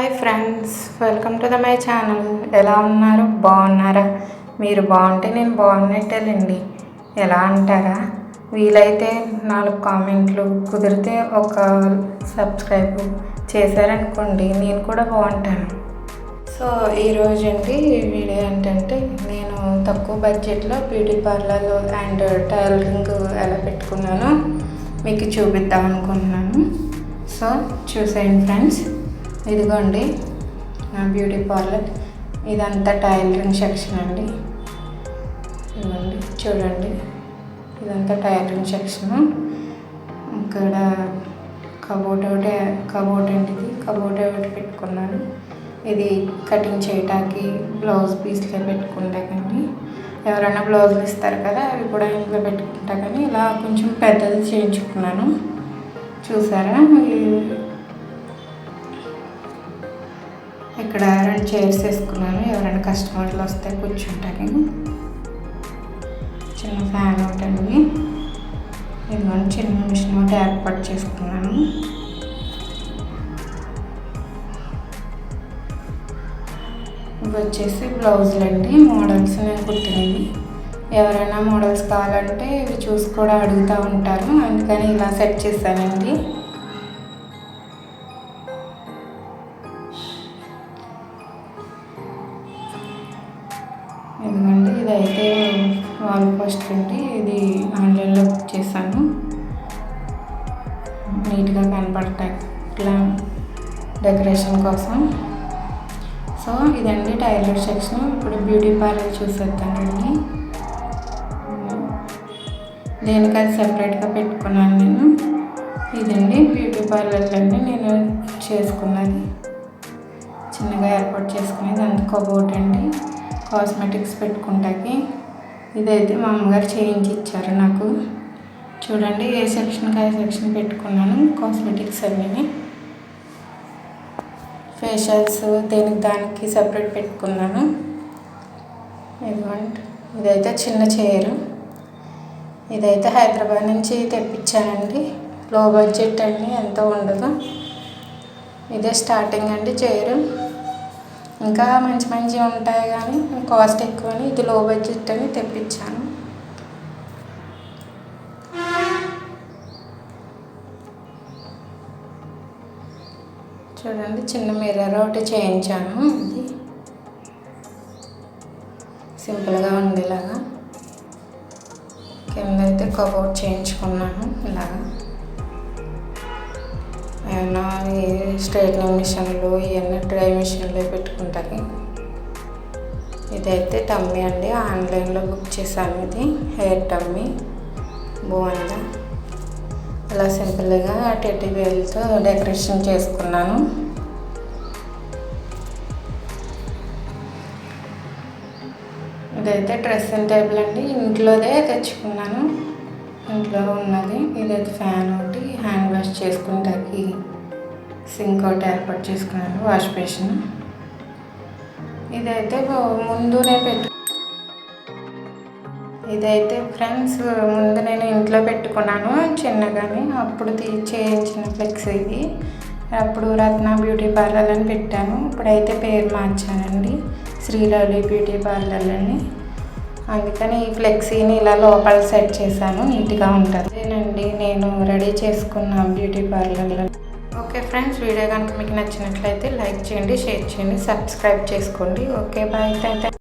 Hi friends welcome to the my channel. ఎలా ఉన్నారు? బాగున్నారా? మీరు బాగుంటే నేను బాగున్నట్టేనండి ఎలా అంటారా? వీలైతే నాలుగు కామెంట్లు. కుదిరితే ఒక సబ్స్క్రైబ్ చేశారనుకోండి నేను కూడా బాగుంటాను. సో ఈరోజు అండి వీడియో ఏంటంటే నేను తక్కువ బడ్జెట్లో బ్యూటీ పార్లర్ అండ్ టైలరింగ్ ఎలా పెట్టుకున్నానో మీకు చూపిద్దాం అనుకుంటున్నాను సో చూసేయండి ఫ్రెండ్స్. ఇదిగోండి నా బ్యూటీ పార్లర్. ఇదంతా టైలరింగ్ సెక్షన్ అండి. ఇవ్వండి చూడండి. ఇదంతా టైలరింగ్ సెక్షన్. ఇక్కడ కబోర్డ్ ఒకటి కబోర్డ్ అండి ఇది కబోర్డ్ ఒకటి పెట్టుకున్నాను. ఇది కటింగ్ చేయటానికి బ్లౌజ్ పీస్లో పెట్టుకుంటాకండి ఎవరైనా బ్లౌజులు ఇస్తారు కదా అవి కూడా ఇంట్లో పెట్టుకుంటా కానీ ఇలా కొంచెం పెద్దది చేయించుకున్నాను. చూసారా? ఇక్కడ రెండు చైర్స్ వేసుకున్నాను. ఎవరైనా కస్టమర్లు వస్తే కూర్చుంటాకి చిన్న ఫ్యాన్ ఒకటి అండి ఇదిగోండి చిన్న మిషన్ ఒకటి ఏర్పాటు చేసుకున్నాను. ఇవి వచ్చేసి బ్లౌజులు అండి. మోడల్స్ నేను కుట్టినవి. ఎవరైనా మోడల్స్ కావాలంటే ఇవి చూసి కూడా అడుగుతూ ఉంటారు. అందుకని ఇలా సెట్ చేశానండి. ఎందుకంటే ఇదైతే వాళ్ళు ఫస్ట్ అండి ఇది ఆన్లైన్లో బుక్ చేశాను. నీట్గా కనపడతాయి ఇట్లా డెకరేషన్ కోసం. సో ఇదండి టైలర్ సెక్షన్. ఇప్పుడు బ్యూటీ పార్లర్ చూసేద్దానండి దేనికి అది సెపరేట్గా పెట్టుకున్నాను నేను. ఇదండి బ్యూటీ పార్లర్ అండి నేను చేసుకున్నది. చిన్నగా ఏర్పాటు చేసుకునేది. అంత కబోర్డ్ అండి. కాస్మెటిక్స్ పెట్టుకుంటాకి. ఇదైతే మా అమ్మగారు చేయించి ఇచ్చారు నాకు. చూడండి ఏ సెక్షన్కి ఆ సెక్షన్ పెట్టుకున్నాను కాస్మెటిక్స్ అన్నీ ఫేషియల్స్ దేనికి దానికి సపరేట్ పెట్టుకున్నాను. ఇదిగోండి ఇదైతే చిన్న చైర్. ఇదైతే హైదరాబాద్ నుంచి తెప్పించానండి. లో బడ్జెట్ అండి ఎంతో ఉండదు. ఇదే స్టార్టింగ్ అండి చైర్. ఇంకా మంచి మంచి ఉంటాయి కానీ కాస్ట్ ఎక్కువ అని ఇది లో బడ్జెట్ అని తెప్పించాను. చూడండి చిన్న మిర్రర్ ఒకటి చేయించాను. అది సింపుల్గా ఉండేలాగా. కింద అయితే కబోర్డ్ చేయించుకున్నాను. ఇలాగా. ఏమన్నా ఈ స్ట్రైట్నింగ్ మిషన్లు ఇవన్నీ డ్రై మిషన్లే పెట్టుకుంటాను ఇదైతే టమ్మీ అండి. ఆన్లైన్లో బుక్ చేశాను ఇది. హెయిర్ టమ్మీ. బాగుందా? అలా సింపుల్గా టెడ్డీ వేల్తో డెకరేషన్ చేసుకున్నాను. ఇదైతే డ్రెస్సింగ్ టేబుల్ అండి. ఇంట్లోదే తెచ్చుకున్నాను. ఇంట్లో ఉన్నది ఇదైతే ఫ్యాన్ ఒకటి హ్యాండ్ వాష్ చేసుకుంటాకి సింక్ ఒకటి ఏర్పాటు చేసుకున్నాను వాష్ బేసిన్ ఇదైతే ముందునే పెట్టు ఇదైతే ఫ్రెండ్స్ ముందు నేను ఇంట్లో పెట్టుకున్నాను చిన్నగానే అప్పుడు చేయించిన ఫ్లెక్స్ ఇది. అప్పుడు రత్న బ్యూటీ పార్లర్ అని పెట్టాను. ఇప్పుడైతే పేరు మార్చానండి శ్రీలలి బ్యూటీ పార్లర్ అని. అందుకని ఈ ఫ్లెక్సీని ఇలా లోపల సెట్ చేశాను నీట్గా ఉంటుంది. అదేనండి నేను రెడీ చేసుకున్న బ్యూటీ పార్లర్లో. ఓకే ఫ్రెండ్స్ వీడియో కనుక మీకు నచ్చినట్లయితే లైక్ చేయండి షేర్ చేయండి సబ్స్క్రైబ్ చేసుకోండి. Okay bye thank